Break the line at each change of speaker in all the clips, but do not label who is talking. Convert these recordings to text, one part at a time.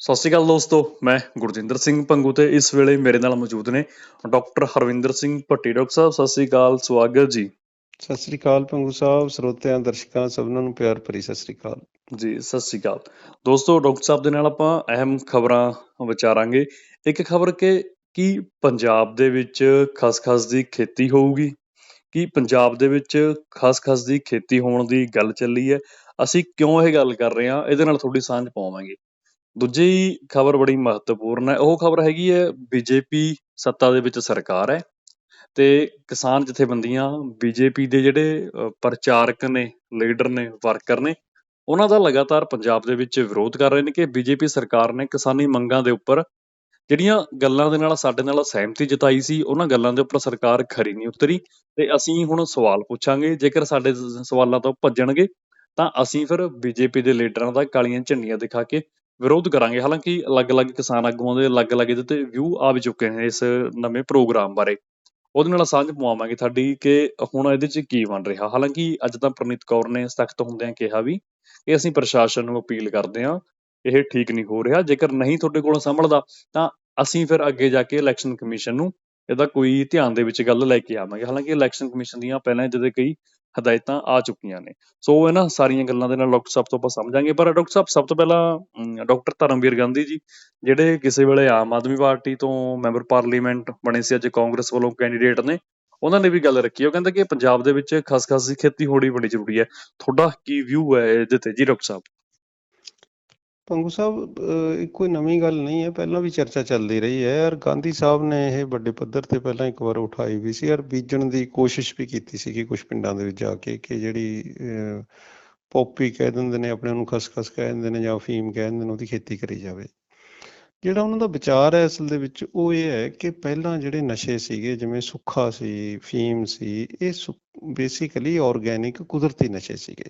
ਸਤਿ ਸ਼੍ਰੀ ਅਕਾਲ ਦੋਸਤੋ ਮੈਂ ਗੁਰਜਿੰਦਰ ਸਿੰਘ ਪੰਗੂ ਤੇ ਇਸ ਵੇਲੇ ਮੇਰੇ ਨਾਲ ਮੌਜੂਦ ਨੇ ਡਾਕਟਰ ਹਰਵਿੰਦਰ ਸਿੰਘ ਭੱਟੀ ਡਾਕਟਰ ਸਾਹਿਬ ਸਤਿ ਸ਼੍ਰੀ ਅਕਾਲ ਸਵਾਗਤ ਜੀ।
ਸਤਿ ਸ੍ਰੀ ਅਕਾਲ ਪੰਗੂ ਸਾਹਿਬ ਸਰੋਤਿਆਂ ਦਰਸ਼ਕਾਂ ਸਭਨਾਂ ਨੂੰ ਪਿਆਰ ਭਰੀ ਸਤਿ ਸ੍ਰੀ ਅਕਾਲ।
ਜੀ ਸਤਿ ਸ਼੍ਰੀ ਅਕਾਲ। ਦੋਸਤੋ ਡਾਕਟਰ ਸਾਹਿਬ ਦੇ ਨਾਲ ਆਪਾਂ ਅਹਿਮ ਖਬਰਾਂ ਵਿਚਾਰਾਂਗੇ। ਇੱਕ ਖਬਰ ਕਿ ਕੀ ਪੰਜਾਬ ਦੇ ਵਿੱਚ ਖਸਖਸ ਦੀ ਖੇਤੀ ਹੋਊਗੀ? ਕੀ ਪੰਜਾਬ ਦੇ ਵਿੱਚ ਖਸਖਸ ਦੀ ਖੇਤੀ ਹੋਣ ਦੀ ਗੱਲ ਚੱਲੀ ਹੈ? ਅਸੀਂ ਕਿਉਂ ਇਹ ਗੱਲ ਕਰ ਰਹੇ ਹਾਂ? ਇਹਦੇ ਨਾਲ ਥੋੜੀ ਸਾਂਝ ਪਾਵਾਂਗੇ। ਦੂਜੀ ਖਬਰ ਬੜੀ ਮਹੱਤਵਪੂਰਨ ਹੈ। ਉਹ ਖਬਰ ਹੈਗੀ ਹੈ, ਬੀਜੇਪੀ ਸੱਤਾ ਦੇ ਵਿੱਚ ਸਰਕਾਰ ਹੈ ਤੇ ਕਿਸਾਨ ਜਥੇਬੰਦੀਆਂ ਬੀਜੇਪੀ ਦੇ ਜਿਹੜੇ ਪ੍ਰਚਾਰਕ ਨੇ, ਲੀਡਰ ਨੇ, ਵਰਕਰ ਨੇ, ਉਹਨਾਂ ਦਾ ਲਗਾਤਾਰ ਪੰਜਾਬ ਦੇ ਵਿੱਚ ਵਿਰੋਧ ਕਰ ਰਹੇ ਨੇ ਕਿ ਬੀਜੇਪੀ ਸਰਕਾਰ ਨੇ ਕਿਸਾਨੀ ਮੰਗਾਂ ਦੇ ਉੱਪਰ ਜਿਹੜੀਆਂ ਗੱਲਾਂ ਦੇ ਨਾਲ ਸਾਡੇ ਨਾਲ ਸਹਿਮਤੀ ਜਤਾਈ ਸੀ, ਉਹਨਾਂ ਗੱਲਾਂ ਦੇ ਉੱਪਰ ਸਰਕਾਰ ਖਰੀ ਨਹੀਂ ਉਤਰੀ ਤੇ ਅਸੀਂ ਹੁਣ ਸਵਾਲ ਪੁੱਛਾਂਗੇ। ਜੇਕਰ ਸਾਡੇ ਸਵਾਲਾਂ ਤੋਂ ਭੱਜਣਗੇ ਤਾਂ ਅਸੀਂ ਫਿਰ ਬੀਜੇਪੀ ਦੇ ਲੀਡਰਾਂ ਦਾ ਕਾਲੀਆਂ ਝੰਡੀਆਂ ਦਿਖਾ ਕੇ ਵਿਰੋਧ ਕਰਾਂਗੇ। ਹਾਲਾਂਕਿ ਅਲੱਗ-ਅਲੱਗ ਕਿਸਾਨ ਆਗੂਆਂ ਦੇ ਅਲੱਗ-ਅਲੱਗ ਇਹਦੇ ਤੇ ਵਿਊ ਆ ਵੀ ਚੁੱਕੇ ਨੇ ਇਸ ਨਵੇਂ ਪ੍ਰੋਗਰਾਮ ਬਾਰੇ। ਉਹਦੇ ਨਾਲ ਸਾਂਝ ਪਵਾਵਾਂਗੇ ਤੁਹਾਡੀ ਕਿ ਹੁਣ ਇਹਦੇ 'ਚ ਕੀ ਬਣ ਰਿਹਾ। ਹਾਲਾਂਕਿ ਅੱਜ ਤਾਂ ਪ੍ਰਨੀਤ ਕੌਰ ਨੇ ਸਖਤ ਹੁੰਦਿਆਂ ਕਿਹਾ ਵੀ ਕਿ ਅਸੀਂ ਪ੍ਰਸ਼ਾਸਨ ਨੂੰ ਅਪੀਲ ਕਰਦੇ ਹਾਂ, ਇਹ ਠੀਕ ਨਹੀਂ ਹੋ ਰਿਹਾ। ਜੇਕਰ ਨਹੀਂ ਤੁਹਾਡੇ ਕੋਲ ਸੰਭਲਦਾ, ਤਾਂ ਅਸੀਂ ਫਿਰ ਅੱਗੇ ਜਾ ਕੇ ਇਲੈਕਸ਼ਨ ਕਮਿਸ਼ਨ ਨੂੰ ਇਹਦਾ ਕੋਈ ਧਿਆਨ ਦੇ ਵਿੱਚ ਗੱਲ ਲੈ ਕੇ ਆਵਾਂਗੇ। ਹਾਲਾਂਕਿ ਇਲੈਕਸ਼ਨ ਕਮਿਸ਼ਨ ਦੀਆਂ ਪਹਿਲਾਂ ਜਿਹਦੇ ਕਈ ਹਦਾਇਤਾਂ ਆ ਚੁੱਕੀਆਂ ਨੇ। ਸੋ ਇਹਨਾਂ ਸਾਰੀਆਂ ਗੱਲਾਂ ਦੇ ਨਾਲ ਡਾਕਟਰ ਸਾਹਿਬ ਤੋਂ ਆਪਾਂ ਸਮਝਾਂਗੇ। ਪਰ ਡਾਕਟਰ ਸਾਹਿਬ, ਸਭ ਤੋਂ ਪਹਿਲਾਂ ਡਾਕਟਰ ਧਰਮਵੀਰ ਗਾਂਧੀ ਜੀ, ਜਿਹੜੇ ਕਿਸੇ ਵੇਲੇ ਆਮ ਆਦਮੀ ਪਾਰਟੀ ਤੋਂ ਮੈਂਬਰ ਪਾਰਲੀਮੈਂਟ ਬਣੇ ਸੀ, ਅੱਜ ਕਾਂਗਰਸ ਵੱਲੋਂ ਕੈਂਡੀਡੇਟ ਨੇ, ਉਹਨਾਂ ਨੇ ਵੀ ਗੱਲ ਰੱਖੀ। ਉਹ ਕਹਿੰਦੇ ਕਿ ਪੰਜਾਬ ਦੇ ਵਿੱਚ ਖਸਖਸ ਦੀ ਖੇਤੀ ਹੋਣੀ ਬੜੀ ਜ਼ਰੂਰੀ ਹੈ। ਤੁਹਾਡਾ ਕੀ ਵਿਊ ਹੈ ਇਹਦੇ ਤੇ ਜੀ ਡਾਕਟਰ ਸਾਹਿਬ?
ਪੰਗੂ ਸਾਹਿਬ ਅਹ, ਇਹ ਕੋਈ ਨਵੀਂ ਗੱਲ ਨਹੀਂ ਹੈ ਪਹਿਲਾਂ ਵੀ ਚਰਚਾ ਚੱਲਦੀ ਰਹੀ ਹੈ। ਯਾਰ ਗਾਂਧੀ ਸਾਹਿਬ ਨੇ ਇਹ ਵੱਡੇ ਪੱਧਰ ਤੇ ਪਹਿਲਾਂ ਇੱਕ ਵਾਰ ਉਠਾਈ ਵੀ ਸੀ। ਔਰ ਬੀਜਣ ਦੀ ਕੋਸ਼ਿਸ਼ ਵੀ ਕੀਤੀ ਸੀ ਕਿ ਕੁਝ ਪਿੰਡਾਂ ਦੇ ਵਿੱਚ ਜਾ ਕੇ ਕਿ ਜਿਹੜੀ ਅਹ, ਪੋਪੀ ਕਹਿ ਦਿੰਦੇ ਨੇ ਆਪਣੇ ਨੂੰ ਖਸਖਸ ਕਹਿ ਦਿੰਦੇ ਨੇ ਜਾਂ ਫੀਮ ਕਹਿ ਦਿੰਦੇ ਨੇ ਉਹਦੀ ਖੇਤੀ ਕਰੀ ਜਾਵੇ। ਜਿਹੜਾ ਉਹਨਾਂ ਦਾ ਵਿਚਾਰ ਹੈ ਅਸਲ ਦੇ ਵਿੱਚ ਉਹ ਇਹ ਹੈ ਕਿ ਪਹਿਲਾਂ ਜਿਹੜੇ ਨਸ਼ੇ ਸੀਗੇ ਜਿਵੇਂ ਸੁੱਖਾ ਸੀ ਫੀਮ ਸੀ ਇਹ ਬੇਸਿਕਲੀ ਆਰਗੇਨਿਕ ਕੁਦਰਤੀ ਨਸ਼ੇ ਸੀਗੇ।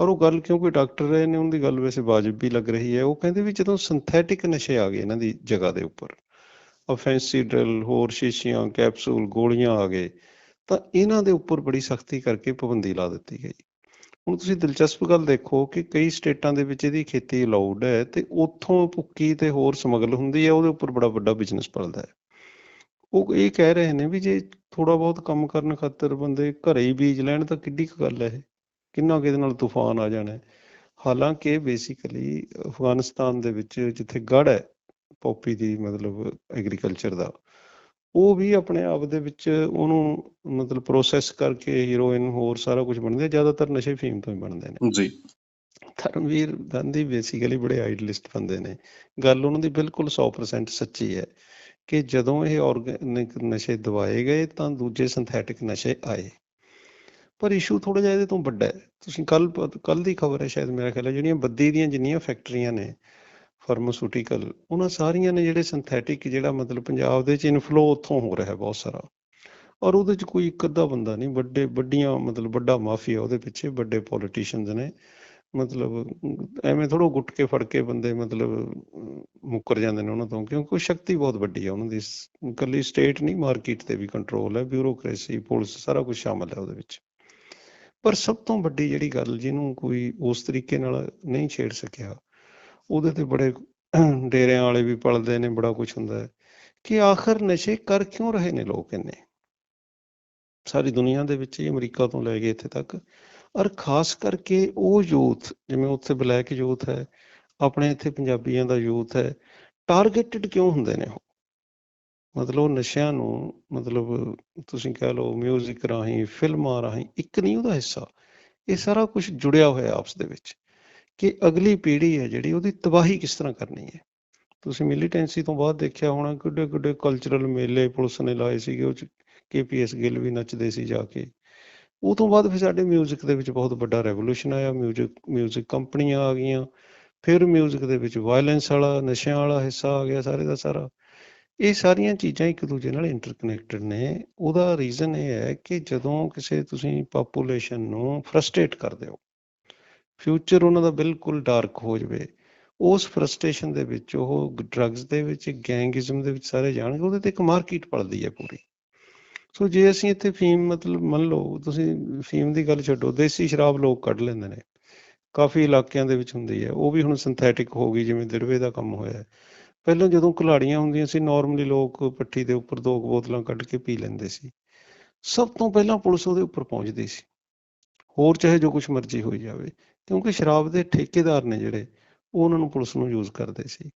ਔਰ ਉਹ ਗੱਲ ਕਿਉਂਕਿ ਡਾਕਟਰ ਰਹੇ ਨੇ, ਉਹਦੀ ਗੱਲ ਵੈਸੇ ਵਾਜਬ ਵੀ ਲੱਗ ਰਹੀ ਹੈ। ਉਹ ਕਹਿੰਦੇ ਵੀ ਜਦੋਂ ਸਿੰਥੈਟਿਕ ਨਸ਼ੇ ਆ ਗਏ ਇਹਨਾਂ ਦੀ ਜਗ੍ਹਾ ਦੇ ਉੱਪਰ ਅਫੈਂਸੀਡਲ ਹੋਰ ਸ਼ੀਸ਼ੀਆਂ ਕੈਪਸੂਲ ਗੋਲੀਆਂ ਆ ਗਏ, ਤਾਂ ਇਹਨਾਂ ਦੇ ਉੱਪਰ ਬੜੀ ਸਖਤੀ ਕਰਕੇ ਪਾਬੰਦੀ ਲਾ ਦਿੱਤੀ ਗਈ। ਹੁਣ ਤੁਸੀਂ ਦਿਲਚਸਪ ਗੱਲ ਦੇਖੋ ਕਿ ਕਈ ਸਟੇਟਾਂ ਦੇ ਵਿੱਚ ਇਹਦੀ ਖੇਤੀ ਅਲਾਉਡ ਹੈ ਤੇ ਉੱਥੋਂ ਭੁੱਕੀ ਤੇ ਹੋਰ ਸਮਗਲ ਹੁੰਦੀ ਹੈ, ਉਹਦੇ ਉੱਪਰ ਬੜਾ ਵੱਡਾ ਬਿਜ਼ਨਸ ਪਲਦਾ ਹੈ। ਉਹ ਇਹ ਕਹਿ ਰਹੇ ਨੇ ਵੀ ਜੇ ਥੋੜਾ ਬਹੁਤ ਕੰਮ ਕਰਨ ਖਾਤਰ ਬੰਦੇ ਘਰੇ ਹੀ ਬੀਜ ਲੈਣ ਤਾਂ ਕਿੱਡੀ ਕੁ ਗੱਲ ਹੈ ਇਹ। ਕਿੰਨਾ ਕੁ ਇਹਦੇ ਨਾਲ ਤੂਫਾਨ ਆ ਜਾਣਾ ਹਾਲਾਂਕਿ ਬੇਸਿਕਲੀ ਅਫਗਾਨਿਸਤਾਨ ਦੇ ਵਿੱਚ ਜਿੱਥੇ ਗੜ ਹੈ ਪੋਪੀ ਦੀ ਮਤਲਬ ਐਗਰੀਕਲਚਰ ਦਾ ਉਹ ਵੀ ਆਪਣੇ ਆਪ ਦੇ ਵਿੱਚ ਉਹਨੂੰ ਮਤਲਬ ਪ੍ਰੋਸੈਸ ਕਰਕੇ ਹੀਰੋਇਨ ਹੋਰ ਸਾਰਾ ਕੁਝ ਬਣਦੇ। ਜ਼ਿਆਦਾਤਰ ਨਸ਼ੇ ਫੀਮ ਤੋਂ ਹੀ ਬਣਦੇ ਨੇ।
ਜੀ।
ਧਰਮਵੀਰ ਗਾਂਧੀ ਬੇਸਿਕਲੀ ਬੜੇ ਆਈਡਲਿਸਟ ਬੰਦੇ ਨੇ। ਗੱਲ ਉਹਨਾਂ ਦੀ ਬਿਲਕੁਲ 100% ਸੱਚੀ ਹੈ ਕਿ ਜਦੋਂ ਇਹ ਆਰਗੈਨਿਕ ਨਸ਼ੇ ਦਵਾਏ ਗਏ ਤਾਂ ਦੂਜੇ ਸਿੰਥੈਟਿਕ ਨਸ਼ੇ ਆਏ। ਪਰ ਇਸ਼ੂ ਥੋੜਾ ਜਿਹਾ ਇਹਦੇ ਤੋਂ ਵੱਡਾ ਹੈ। ਤੁਸੀਂ ਕੱਲ ਕੱਲ ਦੀ ਖਬਰ ਹੈ ਸ਼ਾਇਦ ਮੇਰਾ ਖਿਆਲ ਹੈ, ਜਿਹੜੀਆਂ ਬੱਦੀ ਦੀਆਂ ਜਿੰਨੀਆਂ ਫੈਕਟਰੀਆਂ ਨੇ ਫਾਰਮਾਸਿਊਟੀਕਲ ਉਹਨਾਂ ਸਾਰੀਆਂ ਨੇ ਜਿਹੜੇ ਸਿੰਥੈਟਿਕ ਜਿਹੜਾ ਮਤਲਬ ਪੰਜਾਬ ਦੇ ਵਿੱਚ ਇਨਫਲੋ ਉੱਥੋਂ ਹੋ ਰਿਹਾ ਬਹੁਤ ਸਾਰਾ। ਔਰ ਉਹਦੇ ਚ ਕੋਈ ਇੱਕ ਅੱਧਾ ਬੰਦਾ ਨਹੀਂ, ਵੱਡੇ, ਵੱਡੀਆਂ ਮਤਲਬ ਵੱਡਾ ਮਾਫੀਆ ਉਹਦੇ ਪਿੱਛੇ, ਵੱਡੇ ਪੋਲੀਟੀਸ਼ੀਅਨਸ ਨੇ। ਮਤਲਬ ਐਵੇਂ ਥੋੜੋ ਗੁੱਟ ਕੇ ਫੜ ਕੇ ਬੰਦੇ ਮਤਲਬ ਮੁੱਕਰ ਜਾਂਦੇ ਨੇ ਉਹਨਾਂ ਤੋਂ, ਕਿਉਂਕਿ ਉਹ ਸ਼ਕਤੀ ਬਹੁਤ ਵੱਡੀ ਹੈ ਉਹਨਾਂ ਦੀ। ਇਕੱਲੀ ਸਟੇਟ ਨਹੀਂ ਮਾਰਕੀਟ ਤੇ ਵੀ ਕੰਟਰੋਲ ਹੈ ਬਿਊਰੋਕ੍ਰੇਸੀ ਪੁਲਿਸ ਸਾਰਾ ਕੁਝ ਸ਼ਾਮਲ ਹੈ ਉਹਦੇ ਵਿੱਚ। ਪਰ ਸਭ ਤੋਂ ਵੱਡੀ ਜਿਹੜੀ ਗੱਲ ਜਿਹਨੂੰ ਕੋਈ ਉਸ ਤਰੀਕੇ ਨਾਲ ਨਹੀਂ ਛੇੜ ਸਕਿਆ, ਉਹਦੇ ਤੇ ਬੜੇ ਡੇਰਿਆਂ ਵਾਲੇ ਵੀ ਪਲਦੇ ਨੇ, ਬੜਾ ਕੁਝ ਹੁੰਦਾ ਹੈ ਕਿ ਆਖਰ ਨਸ਼ੇ ਕਰ ਕਿਉਂ ਰਹੇ ਨੇ ਲੋਕ ਇੰਨੇ? ਸਾਰੀ ਦੁਨੀਆ ਦੇ ਵਿੱਚ ਹੀ ਅਮਰੀਕਾ ਤੋਂ ਲੈ ਕੇ ਇੱਥੇ ਤੱਕ ਔਰ ਖਾਸ ਕਰਕੇ ਉਹ ਯੂਥ, ਜਿਵੇਂ ਉੱਥੇ ਬਲੈਕ ਯੂਥ ਹੈ, ਆਪਣੇ ਇੱਥੇ ਪੰਜਾਬੀਆਂ ਦਾ ਯੂਥ ਹੈ ਟਾਰਗੇਟਡ ਕਿਉਂ ਹੁੰਦੇ ਨੇ ਉਹ? ਮਤਲਬ ਉਹ ਨਸ਼ਿਆਂ ਨੂੰ ਮਤਲਬ ਤੁਸੀਂ ਕਹਿ ਲਓ 뮤직 ਰਾਹੀਂ ਫਿਲਮਾਂ ਰਾਹੀਂ ਇੱਕ ਨਹੀਂ ਉਹਦਾ ਹਿੱਸਾ ਇਹ ਸਾਰਾ ਕੁਝ ਜੁੜਿਆ ਹੋਇਆ ਆਪਸ ਦੇ ਵਿੱਚ ਕਿ ਅਗਲੀ ਪੀੜ੍ਹੀ ਹੈ ਜਿਹੜੀ ਉਹਦੀ ਤਬਾਹੀ ਕਿਸ ਤਰ੍ਹਾਂ ਕਰਨੀ ਹੈ ਤੁਸੀਂ ਮਿਲੀਟੈਂਸੀ ਤੋਂ ਬਾਅਦ ਦੇਖਿਆ ਹੋਣਾ ਕਿੱਡੇ ਕਿੱਡੇ ਕਲਚਰਲ ਮੇਲੇ ਪੁਲਿਸ ਨੇ ਲਾਏ ਸੀਗੇ ਉਹ ਚ ਕੇਪੀਐਸ ਗਿੱਲ ਵੀ ਨੱਚਦੇ ਸੀ ਜਾ ਕੇ ਉਹ ਤੋਂ ਬਾਅਦ ਫਿਰ ਸਾਡੇ 뮤직 ਦੇ ਵਿੱਚ ਬਹੁਤ ਵੱਡਾ ਰੈਵੋਲੂਸ਼ਨ ਆਇਆ 뮤직 뮤직 ਕੰਪਨੀਆਂ ਆ ਗਈਆਂ ਫਿਰ 뮤직 ਦੇ ਵਿੱਚ ਵਾਇਲੈਂਸ ਵਾਲਾ ਨਸ਼ਿਆਂ ਵਾਲਾ ਹਿੱਸਾ ਆ ਗਿਆ ਸਾਰੇ ਦਾ ਸਾਰਾ ਇਹ ਸਾਰੀਆਂ ਚੀਜ਼ਾਂ ਇੱਕ ਦੂਜੇ ਨਾਲ ਇੰਟਰਕਨੈਕਟਡ ਨੇ। ਉਹਦਾ ਰੀਜ਼ਨ ਇਹ ਹੈ ਕਿ ਜਦੋਂ ਕਿਸੇ ਤੁਸੀਂ ਪਾਪੂਲੇਸ਼ਨ ਨੂੰ ਫਰਸਟ੍ਰੇਟ ਕਰਦੇ ਹੋ ਫਿਊਚਰ ਉਹਨਾਂ ਦਾ ਬਿਲਕੁਲ ਡਾਰਕ ਹੋ ਜਾਵੇ, ਉਸ ਫਰਸਟ੍ਰੇਸ਼ਨ ਦੇ ਵਿੱਚ ਉਹ ਡਰੱਗਸ ਦੇ ਵਿੱਚ ਗੈਂਗਿਜ਼ਮ ਦੇ ਵਿੱਚ ਸਾਰੇ ਜਾਣਗੇ, ਉਹਦੇ ਤੇ ਇੱਕ ਮਾਰਕੀਟ ਪਲਦੀ ਹੈ ਪੂਰੀ। ਸੋ ਜੇ ਅਸੀਂ ਇੱਥੇ ਫੀਮ ਮਤਲਬ ਮੰਨ ਲਓ, ਤੁਸੀਂ ਫੀਮ ਦੀ ਗੱਲ ਛੱਡੋ, ਦੇਸੀ ਸ਼ਰਾਬ ਲੋਕ ਕੱਢ ਲੈਂਦੇ ਨੇ। ਕਾਫੀ ਇਲਾਕਿਆਂ ਦੇ ਵਿੱਚ ਹੁੰਦੀ ਹੈ। ਉਹ ਵੀ ਹੁਣ ਸਿੰਥੈਟਿਕ ਹੋ ਗਈ, ਜਿਵੇਂ ਦਿਰਵੇ ਦਾ ਕੰਮ ਹੋਇਆ ਪਹਿਲਾਂ ਜਦੋਂ ਕੁਲਾੜੀਆਂ ਹੁੰਦੀਆਂ ਸੀ ਨਾਰਮਲੀ ਲੋਕ ਪੱਠੀ ਦੇ ਉੱਪਰ ਦੋ ਕੁ ਬੋਤਲਾਂ ਕੱਢ ਕੇ ਪੀ ਲੈਂਦੇ ਸੀ। ਸਭ ਤੋਂ ਪਹਿਲਾਂ ਪੁਲਿਸ ਉਹਦੇ ਉੱਪਰ ਪਹੁੰਚਦੀ ਸੀ। ਹੋਰ ਚਾਹੇ ਜੋ ਕੁਝ ਮਰਜ਼ੀ ਹੋਈ ਜਾਵੇ, ਕਿਉਂਕਿ ਸ਼ਰਾਬ ਦੇ ਠੇਕੇਦਾਰ ਨੇ ਜਿਹੜੇ, ਉਹ ਉਹਨਾਂ ਨੂੰ ਪੁਲਿਸ ਨੂੰ ਯੂਜ਼ ਕਰਦੇ ਸੀ।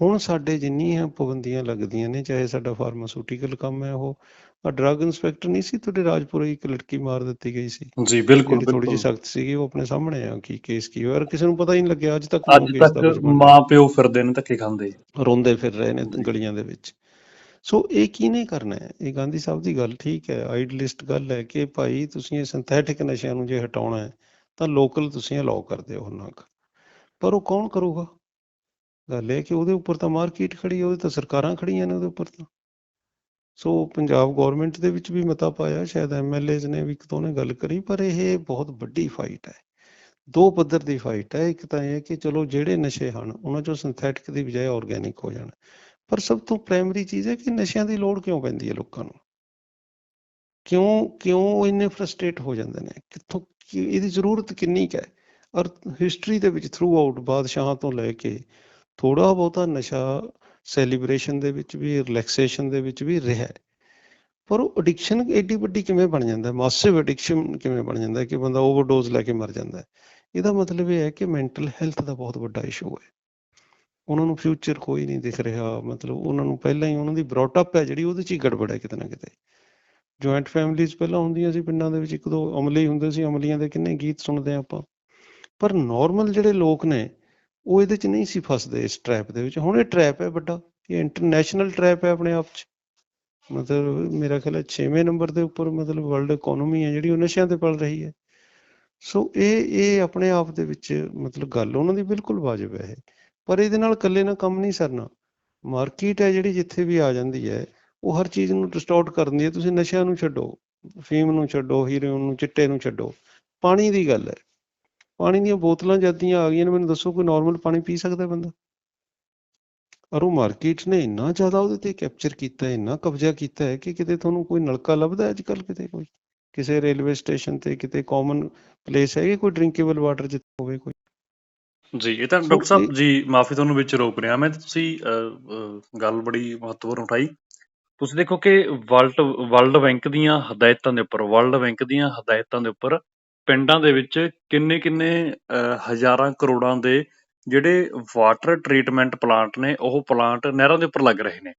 ਹੁਣ ਸਾਡੇ ਜਿੰਨੀਆਂ ਪਾਬੰਦੀਆਂ ਲੱਗਦੀਆਂ ਨੇ ਚਾਹੇ ਸਾਡਾ ਫਾਰਮਾਸਿਊਟੀਕਲ ਕੰਮ ਹੈ ਉਹ ਆ ਡਰੱਗ ਇੰਸਪੈਕਟਰ ਨਹੀਂ ਸੀ ਤੁਹਾਡੇ ਰਾਜਪੁਰੇ ਇੱਕ ਲੜਕੀ ਮਾਰ ਦਿੱਤੀ ਗਈ ਸੀ?
ਜੀ ਬਿਲਕੁਲ
ਥੋੜੀ ਜਿਹੀ
ਬਿਲਕੁਲ।
ਸਖਤ ਸੀਗੀ ਉਹ ਆਪਣੇ ਸਾਹਮਣੇ ਆ ਕੀ ਕੇਸ ਕੀ ਹੋਇਆ? ਔਰ ਕਿਸੇ ਨੂੰ ਪਤਾ ਹੀ ਨਹੀਂ ਲੱਗਿਆ ਅੱਜ ਤੱਕ
ਅੱਜ ਤੱਕ ਮਾਂ ਪਿਓ ਫਿਰਦੇ ਨੇ ਧੱਕੇ ਖਾਂਦੇ।
ਰੋਂਦੇ ਫਿਰ ਰਹੇ ਨੇ ਗਲੀਆਂ ਦੇ ਵਿੱਚ। ਸੋ ਇਹ ਕਿਹਨੇ ਕਰਨਾ ਹੈ? ਇਹ ਗਾਂਧੀ ਸਾਹਿਬ ਦੀ ਗੱਲ ਠੀਕ ਹੈ ਆਈਡਲਿਸਟ ਗੱਲ ਹੈ ਕਿ ਭਾਈ ਤੁਸੀਂ ਇਹ ਸਿੰਥੈਟਿਕ ਨਸ਼ਿਆਂ ਨੂੰ ਜੇ ਹਟਾਉਣਾ ਹੈ ਤਾਂ ਲੋਕਲ ਤੁਸੀਂ ਅਲਾਉ ਕਰ ਦਿਓ ਉਹਨਾਂ ਪਰ ਉਹ ਕੌਣ ਕਰੂਗਾ? ਗੱਲ ਇਹ ਕਿ ਉਹਦੇ ਉੱਪਰ ਤਾਂ ਮਾਰਕੀਟ ਖੜੀ ਹੈ, ਉਹਦੇ ਤਾਂ ਸਰਕਾਰਾਂ ਖੜੀਆਂ ਨੇ ਉਹਦੇ ਉੱਪਰ ਤਾਂ। ਸੋ ਪੰਜਾਬ ਗਵਰਨਮੈਂਟ ਦੇ ਵਿੱਚ ਵੀ ਮਤਾ ਪਾਇਆ, ਸ਼ਾਇਦ ਐਮਐਲਏਜ਼ ਨੇ ਵੀ ਇੱਕ ਨੇ ਗੱਲ ਕਰੀ, ਪਰ ਇਹ ਬਹੁਤ ਵੱਡੀ ਫਾਈਟ ਹੈ। ਦੋ ਪੱਧਰ ਦੀ ਫਾਈਟ ਹੈ, ਇੱਕ ਤਾਂ ਇਹ ਹੈ ਕਿ ਚਲੋ ਜਿਹੜੇ ਨਸ਼ੇ ਹਨ, ਉਹਨਾਂ ਚੋਂ ਸਿੰਥੈਟਿਕ ਦੀ ਬਜਾਏ ਆਰਗੈਨਿਕ ਹੋ ਜਾਣ। ਪਰ ਸਭ ਤੋਂ ਪ੍ਰਾਇਮਰੀ ਚੀਜ਼ ਹੈ ਕਿ ਨਸ਼ਿਆਂ ਦੀ ਲੋੜ ਕਿਉਂ ਪੈਂਦੀ ਹੈ ਲੋਕਾਂ ਨੂੰ? ਕਿਉਂ ਕਿਉਂ ਇੰਨੇ ਫਰਸਟ੍ਰੇਟ ਹੋ ਜਾਂਦੇ ਨੇ? ਕਿੱਥੋਂ ਇਹਦੀ ਜ਼ਰੂਰਤ ਕਿੰਨੀ ਕੁ ਹੈ? ਔਰ ਹਿਸਟਰੀ ਦੇ ਵਿੱਚ ਥਰੂ ਆਊਟ ਬਾਦਸ਼ਾਹਾਂ ਤੋਂ ਲੈ ਕੇ ਥੋੜਾ ਬਹੁਤਾ ਨਸ਼ਾ ਸੈਲੀਬ੍ਰੇਸ਼ਨ ਦੇ ਵਿੱਚ ਵੀ ਰਿਲੈਕਸੇਸ਼ਨ ਦੇ ਵਿੱਚ ਵੀ ਰਿਹਾ ਪਰ ਉਹ ਐਡਿਕਸ਼ਨ ਐਡੀ ਵੱਡੀ ਕਿਵੇਂ ਬਣ ਜਾਂਦਾ? ਹੈ ਮਾਸਿਵ ਐਡਿਕਸ਼ਨ ਕਿਵੇਂ ਬਣ ਜਾਂਦਾ ਹੈ ਕਿ ਬੰਦਾ ਓਵਰਡੋਜ਼ ਲੈ ਕੇ ਮਰ ਜਾਂਦਾ? ਹੈ ਇਹਦਾ ਮਤਲਬ ਇਹ ਹੈ ਕਿ ਮੈਂਟਲ ਹੈਲਥ ਦਾ ਬਹੁਤ ਵੱਡਾ ਇਸ਼ੂ ਹੈ। ਉਹਨਾਂ ਨੂੰ ਫਿਊਚਰ ਕੋਈ ਨਹੀਂ ਦਿਖ ਰਿਹਾ। ਮਤਲਬ ਉਹਨਾਂ ਨੂੰ ਪਹਿਲਾਂ ਹੀ ਉਹਨਾਂ ਦੀ ਬ੍ਰੌਟ ਅਪ ਹੈ ਜਿਹੜੀ ਉਹਦੇ 'ਚ ਹੀ ਗੜਬੜ ਹੈ ਕਿਤੇ ਨਾ ਕਿਤੇ। ਜੁਆਇੰਟ ਫੈਮਿਲੀਜ਼ ਪਹਿਲਾਂ ਹੁੰਦੀਆਂ ਸੀ ਪਿੰਡਾਂ ਦੇ ਵਿੱਚ, ਇੱਕ ਦੋ ਅਮਲੇ ਹੁੰਦੇ ਸੀ। ਅਮਲੀਆਂ ਦੇ ਕਿੰਨੇ ਗੀਤ ਸੁਣਦੇ ਆ ਆਪਾਂ। ਪਰ ਨਾਰਮਲ ਜਿਹੜੇ ਲੋਕ ਨੇ ਉਹ ਇਹਦੇ 'ਚ ਨਹੀਂ ਸੀ ਫਸਦੇ ਇਸ ਟ੍ਰੈਪ ਦੇ ਵਿੱਚ। ਹੁਣ ਇਹ ਟ੍ਰੈਪ ਹੈ ਵੱਡਾ। ਇਹ ਇੰਟਰਨੈਸ਼ਨਲ ਟ੍ਰੈਪ ਹੈ ਆਪਣੇ ਆਪ 'ਚ। ਮਤਲਬ ਮੇਰਾ ਖਿਆਲ ਹੈ 6ਵੇਂ ਨੰਬਰ ਦੇ ਉੱਪਰ ਮਤਲਬ ਵਰਲਡ ਇਕਨੋਮੀ ਹੈ ਜਿਹੜੀ ਉਹ ਨਸ਼ਿਆਂ ਤੇ ਪਲ ਰਹੀ ਹੈ। ਸੋ ਇਹ ਇਹ ਆਪਣੇ ਆਪ ਦੇ ਵਿੱਚ ਮਤਲਬ ਗੱਲ ਉਹਨਾਂ ਦੀ ਬਿਲਕੁਲ ਵਾਜਬ ਹੈ ਇਹ। ਪਰ ਇਹਦੇ ਨਾਲ ਇਕੱਲੇ ਨਾਲ ਕੰਮ ਨਹੀਂ ਸਰਨਾ। ਮਾਰਕੀਟ ਹੈ ਜਿਹੜੀ ਜਿੱਥੇ ਵੀ ਆ ਜਾਂਦੀ ਹੈ, ਉਹ ਹਰ ਚੀਜ਼ ਨੂੰ ਡਿਸਟੋਰਟ ਕਰ ਦਿੰਦੀ ਹੈ। ਤੁਸੀਂ ਨਸ਼ਿਆਂ ਨੂੰ ਛੱਡੋ ਫੀਮ ਨੂੰ ਛੱਡੋ, ਹੀਰੋਇਨ ਨੂੰ, ਚਿੱਟੇ ਨੂੰ ਛੱਡੋ। ਪਾਣੀ ਦੀ ਗੱਲ ਹੈ। ਪਾਣੀ ਦੀਆਂ ਬੋਤਲਾਂ ਜਦੀਆਂ ਆ ਗਈਆਂ ਨੇ ਮੈਨੂੰ ਦੱਸੋ ਕੋਈ ਨਾਰਮਲ ਪਾਣੀ ਪੀ ਸਕਦਾ ਬੰਦਾ? ਔਰ ਉਹ ਮਾਰਕੀਟ ਨੇ ਇੰਨਾ ਜ਼ਿਆਦਾ ਉਹਦੇ ਤੇ ਕੈਪਚਰ ਕੀਤਾ ਹੈ ਇੰਨਾ ਕਬਜ਼ਾ ਕੀਤਾ ਹੈ ਕਿ ਕਿਤੇ ਤੁਹਾਨੂੰ ਕੋਈ ਨਲਕਾ ਲੱਭਦਾ ਅੱਜ ਕੱਲ ਕਿਤੇ ਕੋਈ? ਕਿਸੇ ਰੇਲਵੇ ਸਟੇਸ਼ਨ ਤੇ ਕਿਤੇ ਕਾਮਨ ਪਲੇਸ ਹੈ ਕਿ ਕੋਈ ਡਰਿੰਕੇਬਲ ਵਾਟਰ ਜਿੱਥੇ ਹੋਵੇ ਕੋਈ?
ਜੀ ਇਹ ਤਾਂ ਡਾਕਟਰ ਸਾਹਿਬ ਜੀ ਮਾਫੀ ਤੁਹਾਨੂੰ ਵਿੱਚ ਰੋਕ ਰਿਹਾ ਮੈਂ ਤੁਸੀਂ ਗੱਲ ਬੜੀ ਮਹੱਤਵਪੂਰਨ ਉਠਾਈ। ਤੁਸੀਂ ਦੇਖੋ ਕਿ ਵਰਲਡ ਵਰਲਡ ਬੈਂਕ ਦੀਆਂ ਹਦਾਇਤਾਂ ਦੇ ਉੱਪਰ ਵਰਲਡ ਬੈਂਕ ਦੀਆਂ ਹਦਾਇਤਾਂ ਦੇ ਉੱਪਰ ਪਿੰਡਾਂ ਦੇ ਵਿੱਚ ਕਿੰਨੇ ਕਿੰਨੇ ਹਜ਼ਾਰਾਂ ਕਰੋੜਾਂ ਦੇ ਜਿਹੜੇ ਵਾਟਰ ਟ੍ਰੀਟਮੈਂਟ ਪਲਾਂਟ ਨੇ ਉਹ ਪਲਾਂਟ ਨਹਿਰਾਂ ਦੇ ਉੱਪਰ ਲੱਗ ਰਹੇ ਨੇ।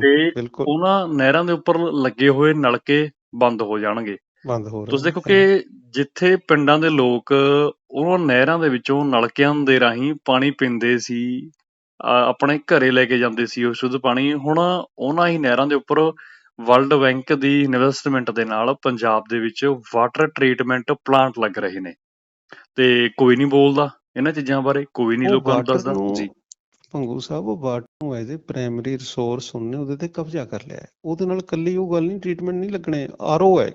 ਤੇ ਉਹਨਾਂ ਨਹਿਰਾਂ ਦੇ ਉੱਪਰ ਲੱਗੇ ਹੋਏ ਨਲਕੇ ਬੰਦ ਹੋ ਜਾਣਗੇ।
ਬੰਦ ਹੋ ਰਿਹਾ
ਤੁਸੀਂ ਦੇਖੋ ਕਿ ਜਿੱਥੇ ਪਿੰਡਾਂ ਦੇ ਲੋਕ ਉਹਨਾਂ ਨਹਿਰਾਂ ਦੇ ਵਿੱਚੋਂ ਨਲਕਿਆਂ ਦੇ ਰਾਹੀਂ ਪਾਣੀ ਪੀਂਦੇ ਸੀ ਆਪਣੇ ਘਰੇ ਲੈ ਕੇ ਜਾਂਦੇ ਸੀ ਉਹ ਸ਼ੁੱਧ ਪਾਣੀ ਹੁਣ ਉਹਨਾਂ ਹੀ ਨਹਿਰਾਂ ਦੇ ਉੱਪਰ ਵਰਲਡ ਬੈਂਕ ਦੀ ਇਨਵੈਸਟਮੈਂਟ ਦੇ ਨਾਲ ਪੰਜਾਬ ਦੇ ਵਿੱਚ ਵਾਟਰ ਟ੍ਰੀਟਮੈਂਟ ਪਲਾਂਟ ਲੱਗ ਰਹੇ ਨੇ। ਤੇ ਕੋਈ ਨਹੀਂ ਬੋਲਦਾ ਇਹਨਾਂ ਚੀਜ਼ਾਂ ਬਾਰੇ ਕੋਈ ਨਹੀਂ ਲੋਕਾਂ ਨੂੰ ਦੱਸਦਾ। ਜੀ।
ਭੰਗੂ ਸਾਹਿਬ ਉਹ ਵਾਟਰ ਨੂੰ ਐਜ਼ ਪ੍ਰਾਇਮਰੀ ਰਿਸੋਰਸ ਉਹਨੇ ਉਹਦੇ ਤੇ ਕਬਜ਼ਾ ਕਰ ਲਿਆ। ਹੈ ਉਹਦੇ ਨਾਲ ਕੱਲੀ ਉਹ ਗੱਲ ਨਹੀਂ ਟ੍ਰੀਟਮੈਂਟ ਨਹੀਂ ਲੱਗਣੇ ਆਰਓ ਹੈ।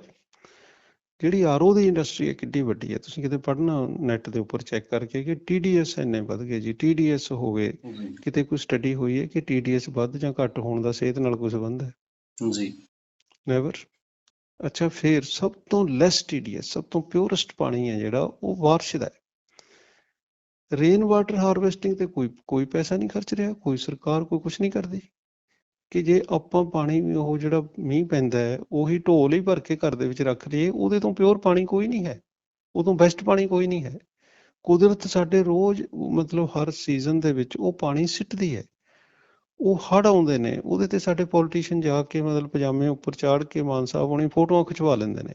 ਜਿਹੜੀ ਆਰਓ ਦੀ ਇੰਡਸਟਰੀ ਹੈ ਕਿੱਡੀ ਵੱਡੀ ਹੈ। ਤੁਸੀਂ ਕਿਤੇ ਪੜ੍ਹਨਾ ਨੈਟ ਦੇ ਉੱਪਰ ਚੈੱਕ ਕਰਕੇ ਕਿ ਟੀਡੀਐਸ ਇੰਨੇ ਵੱਧ ਗਏ ਜੀ। ਟੀਡੀਐਸ ਹੋਵੇ
ਜੀ।
ਕਿਤੇ ਕੋਈ ਸਟੱਡੀ ਹੋਈ ਹੈ ਕਿ ਟੀਡੀਐਸ ਵੱਧ ਜਾਂ ਘੱਟ ਹੋਣ ਦਾ ਸਿਹਤ ਨਾਲ ਕੋਈ ਸੰਬੰਧ ਹੈ?
ਜੀ।
ਨੈਵਰ ਅੱਛਾ, ਫਿਰ ਸਭ ਤੋਂ ਲੈਸ ਟੀਡੀਐਸ ਸਭ ਤੋਂ ਪਿਓਰੈਸਟ ਪਾਣੀ ਹੈ ਜਿਹੜਾ, ਉਹ ਬਾਰਿਸ਼ ਦਾ ਹੈ। ਰੇਨ ਵਾਟਰ ਹਾਰਵੈਸਟਿੰਗ ਤੇ ਕੋਈ ਕੋਈ ਪੈਸਾ ਨਹੀਂ ਖਰਚ ਰਿਹਾ, ਕੋਈ ਸਰਕਾਰ ਕੋਈ ਕੁਝ ਨਹੀਂ ਕਰਦੀ। ਕਿ ਜੇ ਆਪਾਂ ਪਾਣੀ ਵੀ ਉਹ ਜਿਹੜਾ ਮੀਂਹ ਪੈਂਦਾ ਹੈ, ਉਹੀ ਢੋਲ ਹੀ ਭਰ ਕੇ ਘਰ ਦੇ ਵਿੱਚ ਰੱਖ ਲਈਏ, ਉਹਦੇ ਤੋਂ ਪਿਓਰ ਪਾਣੀ ਕੋਈ ਨਹੀਂ ਹੈ। ਉਦੋਂ ਬੈਸਟ ਪਾਣੀ ਕੋਈ ਨਹੀਂ ਹੈ। ਕੁਦਰਤ ਸਾਡੇ ਰੋਜ਼, ਮਤਲਬ ਹਰ ਸੀਜ਼ਨ ਦੇ ਵਿੱਚ ਉਹ ਪਾਣੀ ਸਿੱਟਦੀ ਹੈ। ਉਹ ਹੜ੍ਹ ਆਉਂਦੇ ਨੇ, ਉਹਦੇ ਤੇ ਸਾਡੇ ਪੋਲੀਟੀਸ਼ੀਅਨ ਜਾ ਕੇ ਮਤਲਬ ਪਜਾਮੇ ਉੱਪਰ ਚਾੜ ਕੇ ਮਾਨ ਸਾਹਿਬ ਹੋਣੀ ਫੋਟੋਆਂ ਖਿਚਵਾ ਲੈਂਦੇ ਨੇ।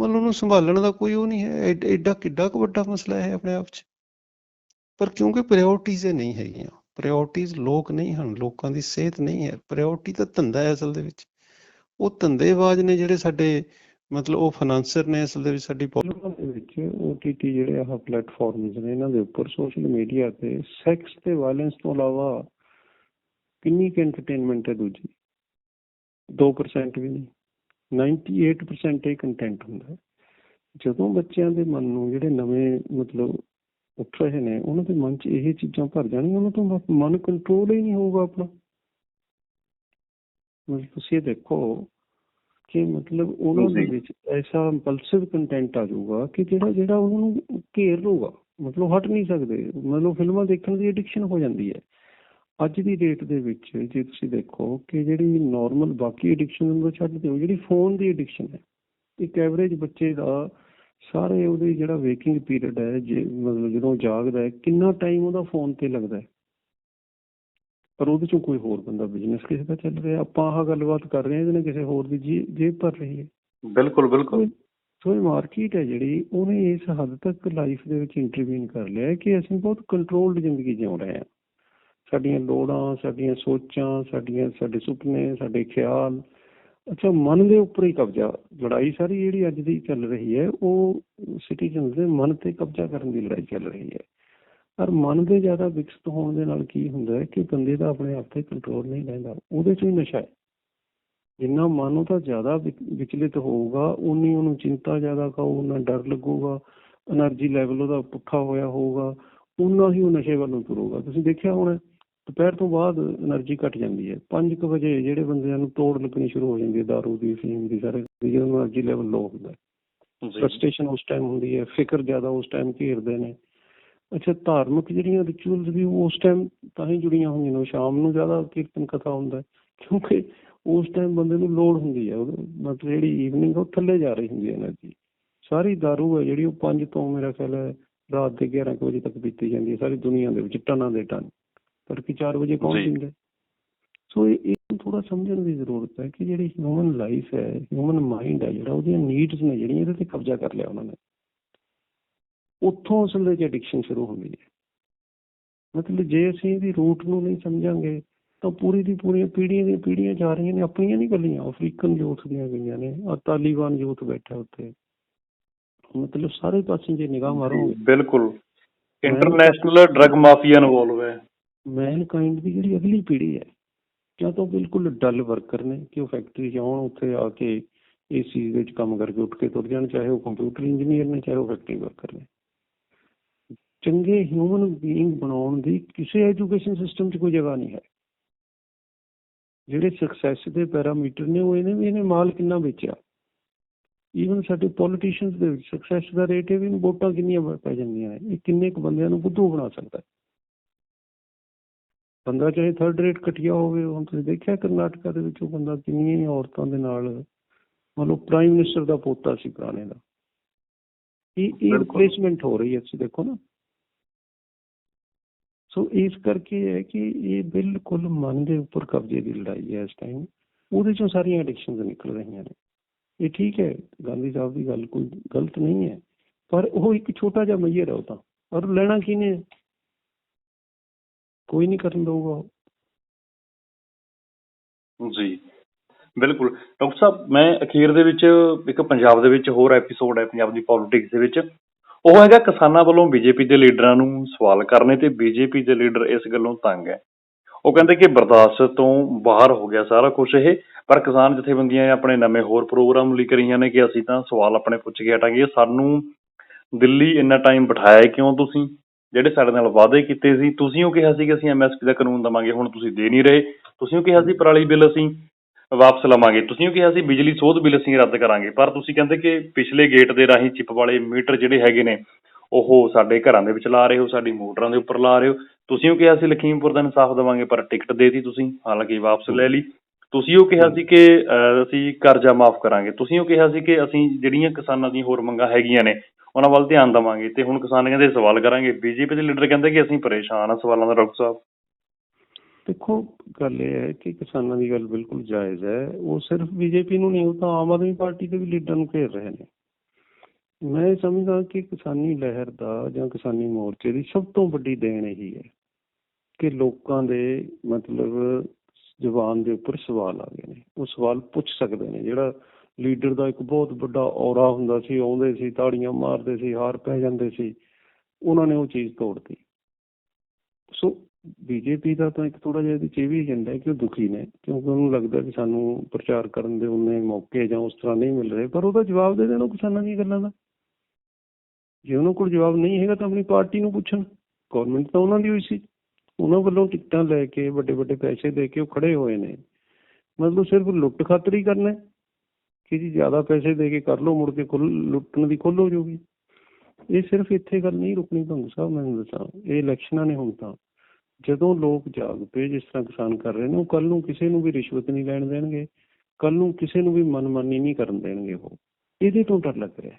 ਮਤਲਬ ਉਹਨੂੰ ਸੰਭਾਲਣ ਦਾ ਕੋਈ ਉਹ ਨਹੀਂ ਹੈ ਐਡਾ ਕਿੱਡਾ ਕੁ ਵੱਡਾ ਮਸਲਾ ਹੈ ਆਪਣੇ ਆਪ 'ਚ। ਪਰ ਕਿਉਂਕਿ ਪ੍ਰਾਇੋਰਟੀਜ਼ ਨਹੀਂ ਹੈਗੀਆਂ ਪ੍ਰਾਇੋਰਟੀਜ਼ ਲੋਕ ਨਹੀਂ ਹਨ, ਲੋਕਾਂ ਦੀ ਸਿਹਤ ਨਹੀਂ ਹੈ ਪ੍ਰਾਇੋਰਟੀ ਤਾਂ ਧੰਦਾ ਹੈ ਅਸਲ ਦੇ ਵਿੱਚ। ਉਹ ਧੰਦੇਬਾਜ਼ ਨੇ ਜਿਹੜੇ ਸਾਡੇ, ਮਤਲਬ ਉਹ ਫਾਈਨਾਂਸਰ ਨੇ ਅਸਲ ਦੇ ਵਿੱਚ ਸਾਡੀ ਪੋਲਿਟਿਕਲ ਦੇ ਵਿੱਚ OTT ਜਿਹੜੇ ਆਹ ਪਲੇਟਫਾਰਮਸ ਨੇ, ਇਹਨਾਂ ਦੇ ਉੱਪਰ ਸੋਸ਼ਲ ਮੀਡੀਆ ਤੇ ਸੈਕਸ ਤੇ ਵਾਇਲੈਂਸ ਤੋਂ ਇਲਾਵਾ ਕਿੰਨੀ ਕੁ ਐਂਟਰਟੇਨਮੈਂਟ ਹੈ ਦੂਜੀ? 2% ਵੀ ਨਹੀਂ। 98% ਇਹ ਕੰਟੈਂਟ ਹੁੰਦਾ ਹੈ। ਜਦੋਂ ਬੱਚਿਆਂ ਦੇ ਮਨ ਨੂੰ ਜਿਹੜੇ ਨਵੇਂ ਮਤਲਬ ਉੱਠ ਰਹੇ ਨੇ ਉਹਨਾਂ ਦੇ ਮਨ 'ਚ ਇਹ ਚੀਜ਼ਾਂ ਭਰ ਜਾਣਗੀਆਂ ਉਹਨਾਂ ਤੋਂ ਮਨ ਕੰਟਰੋਲ ਹੀ ਨਹੀਂ ਹੋਊਗਾ ਆਪਣਾ। ਮਤਲਬ ਤੁਸੀਂ ਦੇਖੋ ਕਿ ਮਤਲਬ ਉਹਨਾਂ ਦੇ। ਵਿੱਚ ਐਸਾ ਇੰਪਲਸਿਵ ਕੰਟੈਂਟ ਆ ਜਾਊਗਾ ਕਿ ਜਿਹੜਾ ਜਿਹੜਾ ਉਹਨਾਂ ਨੂੰ ਘੇਰ ਲਊਗਾ। ਮਤਲਬ ਹਟ ਨਹੀਂ ਸਕਦੇ। ਮਤਲਬ ਫਿਲਮਾਂ ਦੇਖਣ ਦੀ ਐਡਿਕਸ਼ਨ ਹੋ ਜਾਂਦੀ ਹੈ। ਅੱਜ ਦੀ ਡੇਟ ਦੇ ਵਿੱਚ ਜੇ ਤੁਸੀਂ ਦੇਖੋ ਕਿ ਜਿਹੜੀ ਨਾਰਮਲ ਬਾਕੀ ਐਡਿਕਸ਼ਨ ਨੂੰ ਛੱਡ ਦਿਓ ਜਿਹੜੀ ਫੋਨ ਦੀ ਐਡਿਕਸ਼ਨ ਹੈ ਇੱਕ ਐਵਰੇਜ ਬੱਚੇ ਦਾ ਸਾਰੇ ਉਹਦੇ ਜਿਹੜਾ ਵੇਕਿੰਗ ਪੀਰੀਅਡ ਹੈ ਜੇ ਮਤਲਬ ਜਦੋਂ ਜਾਗਦਾ ਹੈ ਕਿੰਨਾ ਟਾਈਮ ਉਹਦਾ ਫੋਨ ਤੇ ਲੱਗਦਾ ਹੈ? ਪਰ ਉਹਦੇ ਚੋਂ ਕੋਈ ਹੋਰ ਬੰਦਾ ਬਿਜ਼ਨਸ ਕਿਸੇ ਦਾ ਚੱਲ ਰਿਹਾ ਆਪਾਂ ਆਹ ਗੱਲਬਾਤ ਕਰ ਰਹੇ ਹਾਂ ਇਹਦੇ ਨਾਲ ਕਿਸੇ ਹੋਰ ਦੀ ਜੇਬ ਭਰ ਰਹੀ ਹੈ।
ਬਿਲਕੁਲ ਬਿਲਕੁਲ।
ਸੋ ਇਹ ਮਾਰਕੀਟ ਹੈ ਜਿਹੜੀ ਉਹਨੇ ਇਸ ਹੱਦ ਤੱਕ ਲਾਈਫ ਦੇ ਵਿੱਚ ਇੰਟਰਵੀਨ ਕਰ ਲਿਆ ਕਿ ਅਸੀਂ ਬਹੁਤ ਕੰਟਰੋਲਡ ਜ਼ਿੰਦਗੀ ਜਿਉ ਰਹੇ ਹਾਂ। ਸਾਡੀਆਂ ਲੋੜਾਂ, ਸਾਡੀਆਂ ਸੋਚਾਂ, ਸਾਡੀਆਂ, ਸਾਡੇ ਸੁਪਨੇ, ਸਾਡੇ ਖਿਆਲ। ਅੱਛਾ, ਮਨ ਦੇ ਉੱਪਰ ਹੀ ਕਬਜ਼ਾ, ਲੜਾਈ ਸਾਰੀ ਜਿਹੜੀ ਅੱਜ ਦੀ ਚੱਲ ਰਹੀ ਹੈ, ਉਹ ਸਿਟੀਜ਼ਨਸ ਦੇ ਮਨ ਤੇ ਕਬਜ਼ਾ ਕਰਨ ਦੀ ਲੜਾਈ ਚੱਲ ਰਹੀ ਹੈ। ਪਰ ਮਨ ਦੇ ਜ਼ਿਆਦਾ ਵਿਕਸਿਤ ਹੋਣ ਦੇ ਨਾਲ ਕੀ ਹੁੰਦਾ ਕਿ ਬੰਦੇ ਦਾ ਆਪਣੇ ਆਪ ਤੇ ਕੰਟਰੋਲ ਨਹੀਂ ਰਹਿੰਦਾ, ਉਹਦੇ ਚ ਹੀ ਨਸ਼ਾ ਹੈ। ਜਿੰਨਾ ਮਨ ਉਹਦਾ ਜ਼ਿਆਦਾ ਵਿਚਲਿਤ ਹੋਊਗਾ ਉਨੀ ਉਹਨੂੰ ਚਿੰਤਾ ਜ਼ਿਆਦਾ ਕਾਉ ਉਹਨਾਂ ਡਰ ਲੱਗੂਗਾ એનર્ਜੀ ਲੈਵਲ ਉਹਦਾ ਪੁੱਠਾ ਹੋਇਆ ਹੋਊਗਾ ਉਨਾ ਹੀ ਉਹ ਨਸ਼ੇ ਵੱਲੋਂ ਤੁਰੂਗਾ। ਤੁਸੀਂ ਦੇਖਿਆ ਹੋਣਾ ਦੁਪਹਿਰ ਤੋਂ ਬਾਅਦ એનર્ਜੀ ਘਟ ਜਾਂਦੀ ਹੈ। 5:00 ਵਜੇ ਜਿਹੜੇ ਬੰਦਿਆਂ ਨੂੰ ਤੋੜ ਲੱਗਣੀ ਸ਼ੁਰੂ ਹੋ ਜਾਂਦੀ ਹੈ दारू ਦੀ ਫੀਮ ਦੀ ਸਾਰੇ ਜਿਹਨਾਂ ਨੂੰ એનર્ਜੀ ਲੈਵਲ ਲੋ ਹੁੰਦਾ ਹੈ। ਫਰਸਟ੍ਰੇਸ਼ਨ ਉਸ ਟਾਈਮ ਹੁੰਦੀ ਹੈ ਫਿਕਰ ਜ਼ਿਆਦਾ ਉਸ ਟਾਈਮ ਘੇਰਦੇ ਨੇ। ਅੱਛਾ ਧਾਰਮਿਕ ਜਿਹੜੀਆਂ ਰਿਚੁਅਲਸ ਵੀ ਉਸ ਟਾਈਮ ਤਾਂ ਹੀ ਜੁੜੀਆਂ ਹੋਈਆਂ ਨੇ ਸ਼ਾਮ ਨੂੰ ਜ਼ਿਆਦਾ ਕੀਰਤਨ ਕਥਾ ਹੁੰਦਾ ਕਿਉਂਕਿ ਉਸ ਟਾਈਮ ਬੰਦੇ ਨੂੰ ਲੋੜ ਹੁੰਦੀ ਹੈ। ਮਤਲਬ ਜਿਹੜੀ ਈਵਨਿੰਗ ਉਹ ਥੱਲੇ ਜਾ ਰਹੀ ਹੁੰਦੀ ਹੈ એનર્ਜੀ ਸਾਰੀ ਦਾਰੂ ਹੈ ਜਿਹੜੀ ਉਹ 5 ਤੋਂ ਮੇਰਾ ਖਿਆਲ ਹੈ ਰਾਤ ਦੇ 11 ਵਜੇ ਤੱਕ ਪੀਤੀ ਜਾਂਦੀ ਹੈ ਸਾਰੀ ਦੁਨੀਆ ਦੇ ਵਿੱਚ ਟਨਾਂ ਦੇ ਟਨ। ਤੜਕੇ 4 ਵਜੇ ਕੌਣ
ਜੀ।
ਪੀਂਦਾ? ਹੈ? ਸੋ ਇਹ ਥੋੜਾ ਸਮਝਣ ਦੀ ਜ਼ਰੂਰਤ ਹੈ ਕਿ ਜਿਹੜੀ ਹਿਊਮਨ ਲਾਈਫ ਹੈ ਹਿਊਮਨ ਮਾਈਂਡ ਹੈ ਜਿਹੜਾ ਉਹਦੀਆਂ ਨੀਡਸ ਨੇ ਜਿਹੜੀਆਂ ਇਹਦੇ ਤੇ ਕਬਜ਼ਾ ਕਰ ਲਿਆ ਉਹਨਾਂ ਨੇ। ਉੱਥੋਂ ਅਸਲ ਵਿੱਚ ਐਡਿਕਸ਼ਨ ਸ਼ੁਰੂ ਹੁੰਦੀ ਹੈ। ਮਤਲਬ ਜੇ ਅਸੀਂ ਇਹਦੀ ਰੂਟ ਨੂੰ ਨਹੀਂ ਸਮਝਾਂਗੇ ਤਾਂ ਪੂਰੀ ਦੀ ਪੂਰੀਆਂ ਪੀੜ੍ਹੀਆਂ ਦੀਆਂ ਪੀੜ੍ਹੀਆਂ ਜਾ ਰਹੀਆਂ ਨੇ ਆਪਣੀਆਂ ਨਹੀਂ ਗੱਲੀਆਂ ਅਫਰੀਕਨ ਯੂਥ ਦੀਆਂ ਗਈਆਂ ਨੇ ਆ ਤਾਲੀਬਾਨ ਯੂਥ ਬੈਠਾ ਉੱਥੇ। ਮਤਲਬ ਸਾਰੇ ਪਾਸੇ ਜੇ ਨਿਗਾਹ ਮਾਰੋਗੇ।
ਬਿਲਕੁਲ। ਇੰਟਰਨੈਸ਼ਨਲ ਡਰੱਗ ਮਾਫੀਆ ਇਨਵੋਲਵ ਹੈ।
ਮੈਨਕਾਈਂਡ ਦੀ ਜਿਹੜੀ ਅਗਲੀ ਪੀੜ੍ਹੀ ਹੈ, ਜਾਂ ਤਾਂ ਉਹ ਬਿਲਕੁਲ ਡਲ ਵਰਕਰ ਨੇ ਕਿ ਉਹ ਫੈਕਟਰੀ 'ਚ ਆਉਣ, ਉੱਥੇ ਆ ਕੇ ਇਸ ਚੀਜ਼ ਵਿੱਚ ਕੰਮ ਕਰਕੇ ਉੱਠ ਕੇ ਤੁਰ ਜਾਣ, ਚਾਹੇ ਉਹ ਕੰਪਿਊਟਰ ਇੰਜੀਨੀਅਰ ਨੇ, ਚਾਹੇ ਉਹ ਫੈਕਟਰੀ ਵਰਕਰ ਨੇ। ਚੰਗੇ ਹਿਊਮਨ ਬੀਇੰਗ ਬਣਾਉਣ ਦੀ ਕਿਸੇ ਐਜੂਕੇਸ਼ਨ ਸਿਸਟਮ 'ਚ ਕੋਈ ਜਗ੍ਹਾ ਨਹੀਂ ਹੈ। ਜਿਹੜੇ ਸਕਸੈਸ ਦੇ ਪੈਰਾਮੀਟਰ ਨੇ, ਉਹ ਇਹਨੇ ਵੀ, ਇਹਨੇ ਮਾਲ ਕਿੰਨਾ ਵੇਚਿਆ? ਈਵਨ ਸਾਡੇ ਪੋਲੀਟੀਸ਼ੀਅਨਸ ਦੇ ਵਿੱਚ ਸਕਸੈਸ ਦਾ ਰੇਟ ਇਹ ਵੀ ਵੋਟਾਂ ਕਿੰਨੀਆਂ ਪੈ ਜਾਂਦੀਆਂ ਨੇ, ਇਹ ਕਿੰਨੇ ਕੁ ਬੰਦਿਆਂ ਨੂੰ ਬੁੱਧੂ ਬਣਾ ਸਕਦਾ ਹੈ? ਬੰਦਾ ਚਾਹੇ ਥਰਡ ਰੇਟ ਕਟਿਆ ਹੋਵੇ ਹੁਣ ਤੁਸੀਂ ਦੇਖਿਆ ਕਰਨਾਟਕਾ ਦੇ ਵਿੱਚ ਉਹ ਬੰਦਾ ਕਿੰਨੀਆਂ ਹੀ ਔਰਤਾਂ ਦੇ ਨਾਲ ਮੰਨ ਲਓ ਪ੍ਰਾਈਮ ਮਿਨਿਸਟਰ ਦਾ ਪੋਤਾ ਸੀ ਪੁਰਾਣੇ ਦਾ। ਇਹ ਇਹ। ਰਿਪਲੇਸਮੈਂਟ ਹੋ ਰਹੀ ਹੈ ਤੁਸੀਂ ਦੇਖੋ ਨਾ। ਸੋ ਇਸ ਕਰਕੇ ਹੈ ਕਿ ਇਹ ਬਿਲਕੁਲ ਮਨ ਦੇ ਉੱਪਰ ਕਬਜ਼ੇ ਦੀ ਲੜਾਈ ਹੈ ਇਸ ਟਾਈਮ ਉਹਦੇ ਚੋਂ ਸਾਰੀਆਂ ਐਡਿਕਸ਼ਨਸ ਨਿਕਲ ਰਹੀਆਂ ਨੇ। ਇਹ ਠੀਕ ਹੈ ਗਾਂਧੀ ਸਾਹਿਬ ਦੀ ਗੱਲ ਕੋਈ ਗਲਤ ਨਹੀਂ ਹੈ ਪਰ ਉਹ ਇੱਕ ਛੋਟਾ ਜਿਹਾ ਮਈਰ ਹੈ ਉਹ ਤਾਂ। ਔਰ ਲੈਣਾ ਕਿਹਨੇ? ਕੋਈ ਨਹੀਂ ਕਰਨ ਦਊਗਾ ਉਹ।
ਜੀ। ਬਿਲਕੁਲ। ਡਾਕਟਰ ਸਾਹਿਬ, ਮੈਂ ਅਖੀਰ ਦੇ ਵਿੱਚ ਇੱਕ ਪੰਜਾਬ ਦੇ ਵਿੱਚ ਹੋਰ ਐਪੀਸੋਡ ਹੈ, ਪੰਜਾਬ ਦੀ ਪੋਲਿਟਿਕਸ ਦੇ ਵਿੱਚ। ਉਹ ਹੈਗਾ ਕਿਸਾਨਾਂ ਵੱਲੋਂ ਬੀਜੇਪੀ ਦੇ ਲੀਡਰਾਂ ਨੂੰ ਸਵਾਲ ਕਰਨੇ ਤੇ ਬੀਜੇਪੀ ਦੇ ਲੀਡਰ ਇਸ ਗੱਲੋਂ ਤੰਗ ਹੈ। ਉਹ ਕਹਿੰਦੇ ਕਿ ਬਰਦਾਸ਼ਤ ਤੋਂ ਬਾਹਰ ਹੋ ਗਿਆ ਸਾਰਾ ਕੁਝ ਇਹ, ਪਰ ਕਿਸਾਨ ਜਥੇਬੰਦੀਆਂ ਆਪਣੇ ਨਵੇਂ ਹੋਰ ਪ੍ਰੋਗਰਾਮ ਲਿਖ ਰਹੀਆਂ ਨੇ ਕਿ ਅਸੀਂ ਤਾਂ ਸਵਾਲ ਆਪਣੇ ਪੁੱਛ ਕੇ ਹਟਾਂਗੇ। ਸਾਨੂੰ ਦਿੱਲੀ ਇੰਨਾ ਟਾਈਮ ਬਿਠਾਇਆ ਕਿਉਂ ਤੁਸੀਂ? ਜਿਹੜੇ ਸਾਡੇ ਨਾਲ ਵਾਅਦੇ ਕੀਤੇ ਸੀ, ਤੁਸੀਂ ਉਹ ਕਿਹਾ ਸੀ ਕਿ ਅਸੀਂ ਐਮਐਸਪੀ ਦਾ ਕਾਨੂੰਨ ਦਵਾਂਗੇ, ਹੁਣ ਤੁਸੀਂ ਦੇ ਨਹੀਂ ਰਹੇ। ਤੁਸੀਂ ਉਹ ਕਿਹਾ ਸੀ ਪਰਾਲੀ ਬਿੱਲ ਅਸੀਂ ਵਾਪਸ ਲਵਾਂਗੇ। ਤੁਸੀਂ ਉਹ ਕਿਹਾ ਸੀ ਬਿਜਲੀ ਸੋਧ ਬਿੱਲ ਅਸੀਂ ਰੱਦ ਕਰਾਂਗੇ। ਪਰ ਤੁਸੀਂ ਕਹਿੰਦੇ ਕਿ ਪਿਛਲੇ ਗੇਟ ਦੇ ਰਾਹੀਂ ਚਿਪ ਵਾਲੇ ਮੀਟਰ ਜਿਹੜੇ ਹੈਗੇ ਨੇ, ਉਹ ਸਾਡੇ ਘਰਾਂ ਦੇ ਵਿੱਚ ਲਾ ਰਹੇ ਹੋ, ਸਾਡੀ ਮੋਟਰਾਂ ਦੇ ਉੱਪਰ ਲਾ ਰਹੇ ਹੋ। ਤੁਸੀਂ ਉਹ ਕਿਹਾ ਸੀ ਲਖੀਮਪੁਰ ਦਾ ਇਨਸਾਫ ਦੇਵਾਂਗੇ, ਪਰ ਟਿਕਟ ਦੇਤੀ ਤੁਸੀਂ, ਹਾਲਾਂਕਿ ਵਾਪਸ ਲੈ ਲਈ। ਤੁਸੀਂ ਉਹ ਕਿਹਾ ਸੀ ਕਿ ਅਸੀਂ ਕਰਜ਼ਾ ਮਾਫ ਕਰਾਂਗੇ। ਤੁਸੀਂ ਉਹ ਕਿਹਾ ਸੀ ਕਿ ਅਸੀਂ ਜਿਹੜੀਆਂ ਕਿਸਾਨਾਂ ਦੀਆਂ ਹੋਰ ਮੰਗਾਂ ਹੈਗੀਆਂ ਨੇ ਉਹਨਾਂ ਵੱਲ ਧਿਆਨ ਦੇਵਾਂਗੇ ਤੇ ਹੁਣ ਕਿਸਾਨ ਕਹਿੰਦੇ ਸਵਾਲ ਕਰਾਂਗੇ। ਬੀਜੇਪੀ ਦੇ ਲੀਡਰ ਕਹਿੰਦੇ ਕਿ ਅਸੀਂ ਪਰੇਸ਼ਾਨ ਆ ਸਵਾਲਾਂ ਦਾ, ਡਾਕਟਰ ਸਾਹਿਬ।
ਦੇਖੋ, ਗੱਲ ਇਹ ਹੈ ਕਿ ਕਿਸਾਨਾਂ ਦੀ ਗੱਲ ਬਿਲਕੁਲ ਜਾਇਜ਼ ਹੈ। ਉਹ ਸਿਰਫ ਬੀਜੇਪੀ ਨੂੰ ਨਹੀਂ, ਉਹ ਤਾਂ ਆਮ ਆਦਮੀ ਪਾਰਟੀ ਦੇ ਵੀ ਲੀਡਰ ਨੂੰ ਘੇਰ ਰਹੇ ਨੇ। ਮੈਂ ਸਮਝਦਾ ਕਿ ਕਿਸਾਨੀ ਲਹਿਰ ਦਾ ਜਾਂ ਕਿਸਾਨੀ ਮੋਰਚੇ ਦੀ ਸਭ ਤੋਂ ਵੱਡੀ ਦੇਣ ਇਹੀ ਹੈ ਕਿ ਲੋਕਾਂ ਦੇ ਮਤਲਬ ਜ਼ੁਬਾਨ ਦੇ ਉੱਪਰ ਸਵਾਲ ਆ ਗਏ ਨੇ। ਉਹ ਸਵਾਲ ਪੁੱਛ ਸਕਦੇ ਨੇ। ਜਿਹੜਾ ਲੀਡਰ ਦਾ ਇੱਕ ਬਹੁਤ ਵੱਡਾ ਔਰਾ ਹੁੰਦਾ ਸੀ, ਆਉਂਦੇ ਸੀ, ਤਾੜੀਆਂ ਮਾਰਦੇ ਸੀ, ਹਾਰ ਪੈ ਜਾਂਦੇ ਸੀ, ਉਹਨਾਂ ਨੇ ਉਹ ਚੀਜ਼ ਤੋੜਤੀ। ਸੋ ਬੀਜੇਪੀ ਦਾ ਤਾਂ ਇੱਕ ਥੋੜਾ ਜਿਹਾ ਇਹਦੇ ਚ ਵੀ ਏਜੰਡਾ ਹੈ ਕਿ ਉਹ ਦੁਖੀ ਨੇ, ਕਿਉਂਕਿ ਉਹਨੂੰ ਲੱਗਦਾ ਕਿ ਸਾਨੂੰ ਪ੍ਰਚਾਰ ਕਰਨ ਦੇ ਉਹਨੇ ਮੌਕੇ ਜਾਂ ਉਸ ਤਰ੍ਹਾਂ ਨਹੀਂ ਮਿਲ ਰਹੇ, ਪਰ ਉਹਦਾ ਜਵਾਬ ਦੇ ਦੇਣਾ ਕਿਸਾਨਾਂ ਦੀਆਂ ਗੱਲਾਂ ਦਾ। ਜੇ ਉਹਨਾਂ ਕੋਲ ਜਵਾਬ ਨਹੀਂ ਹੈਗਾ ਤਾਂ ਆਪਣੀ ਪਾਰਟੀ ਨੂੰ ਪੁੱਛਣ। ਗਵਰਨਮੈਂਟ ਤਾਂ ਉਹਨਾਂ ਦੀ ਹੋਈ ਸੀ। ਉਹਨਾਂ ਵੱਲੋਂ ਟਿਕਟਾਂ ਲੈ ਕੇ ਵੱਡੇ ਵੱਡੇ ਪੈਸੇ ਦੇ ਕੇ ਉਹ ਖੜੇ ਹੋਏ ਨੇ। ਮਤਲਬ ਸਿਰਫ ਲੁੱਟ ਖਾਤਰ ਕਰਨਾ ਕਿ ਜੀ ਜ਼ਿਆਦਾ ਪੈਸੇ ਦੇ ਕੇ ਕਰ ਲਓ ਮੁੜ ਕੇ ਖੁੱਲ ਲੁੱਟਣ ਦੀ ਖੁੱਲ ਹੋ ਜਾਊਗੀ ਇਹ ਸਿਰਫ ਇੱਥੇ ਗੱਲ ਨਹੀਂ ਰੁਕਣੀ ਭੰਗੂ ਸਾਹਿਬ ਮੈਂ ਦੱਸਾਂ। ਇਹ ਇਲੈਕਸ਼ਨਾਂ ਨੇ ਹੁਣ ਤਾਂ। ਜਦੋਂ ਲੋਕ ਜਾਗ ਪਏ ਜਿਸ ਤਰ੍ਹਾਂ ਕਿਸਾਨ ਕਰ ਰਹੇ ਨੇ ਉਹ ਕੱਲ ਨੂੰ ਕਿਸੇ ਨੂੰ ਵੀ ਰਿਸ਼ਵਤ ਨਹੀਂ ਲੈਣ ਦੇਣਗੇ ਕੱਲ ਨੂੰ ਕਿਸੇ ਨੂੰ ਵੀ ਮਨਮਾਨੀ ਨਹੀਂ ਕਰਨ ਦੇਣਗੇ ਉਹ। ਇਹਦੇ ਤੋਂ ਡਰ ਲੱਗ ਰਿਹਾ।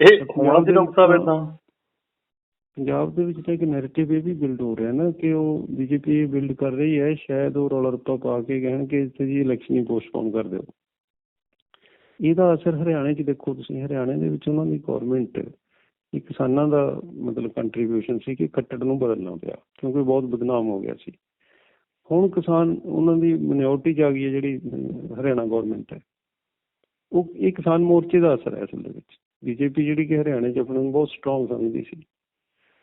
ਇਹ ਹੋਣਾ ਸੀ ਡਾਕਟਰ ਸਾਹਿਬ ਏਦਾਂ।
ਪੰਜਾਬ ਦੇ ਵਿੱਚ ਤਾਂ ਇੱਕ ਨੈਰੇਟਿਵ ਇਹ ਵੀ ਬਿਲਡ ਹੋ ਰਿਹਾ ਨਾ ਕਿ ਉਹ ਬੀਜੇਪੀ ਬਿਲਡ ਕਰ ਰਹੀ ਹੈ ਸ਼ਾਇਦ ਉਹ ਰੌਲਾ ਰੱਪਾ ਪਾ ਕੇ ਕਹਿਣ ਕਿ ਇੱਥੇ ਜੀ ਇਲੈਕਸ਼ਨ ਹੀ ਪੋਸਟਪੋਨ ਕਰ ਦਿਓ। ਇਹਦਾ ਅਸਰ ਹਰਿਆਣੇ 'ਚ ਦੇਖੋ ਤੁਸੀਂ, ਹਰਿਆਣੇ ਦੇ ਵਿੱਚ ਉਹਨਾਂ ਦੀ ਗਵਰਨਮੈਂਟ ਇਹ ਕਿਸਾਨਾਂ ਦਾ ਮਤਲਬ ਕੰਟਰੀਬਿਊਸ਼ਨ ਸੀ ਕਿ ਕੱਟੜ ਨੂੰ ਬਦਲਣਾ ਪਿਆ, ਕਿਉਂਕਿ ਬਹੁਤ ਬਦਨਾਮ ਹੋ ਗਿਆ ਸੀ। ਹੁਣ ਕਿਸਾਨ, ਉਹਨਾਂ ਦੀ ਮਿਨੋਰਟੀ ਚ ਆ ਗਈ ਹੈ ਜਿਹੜੀ ਹਰਿਆਣਾ ਗਵਰਨਮੈਂਟ ਹੈ। ਉਹ, ਇਹ ਕਿਸਾਨ ਮੋਰਚੇ ਦਾ ਅਸਰ ਹੈ ਅਸਲ ਦੇ ਵਿੱਚ। ਬੀਜੇਪੀ ਜਿਹੜੀ ਕਿ ਹਰਿਆਣੇ 'ਚ ਆਪਣੇ ਨੂੰ ਬਹੁਤ ਸਟਰੋਂਗ ਸਮਝਦੀ ਸੀ।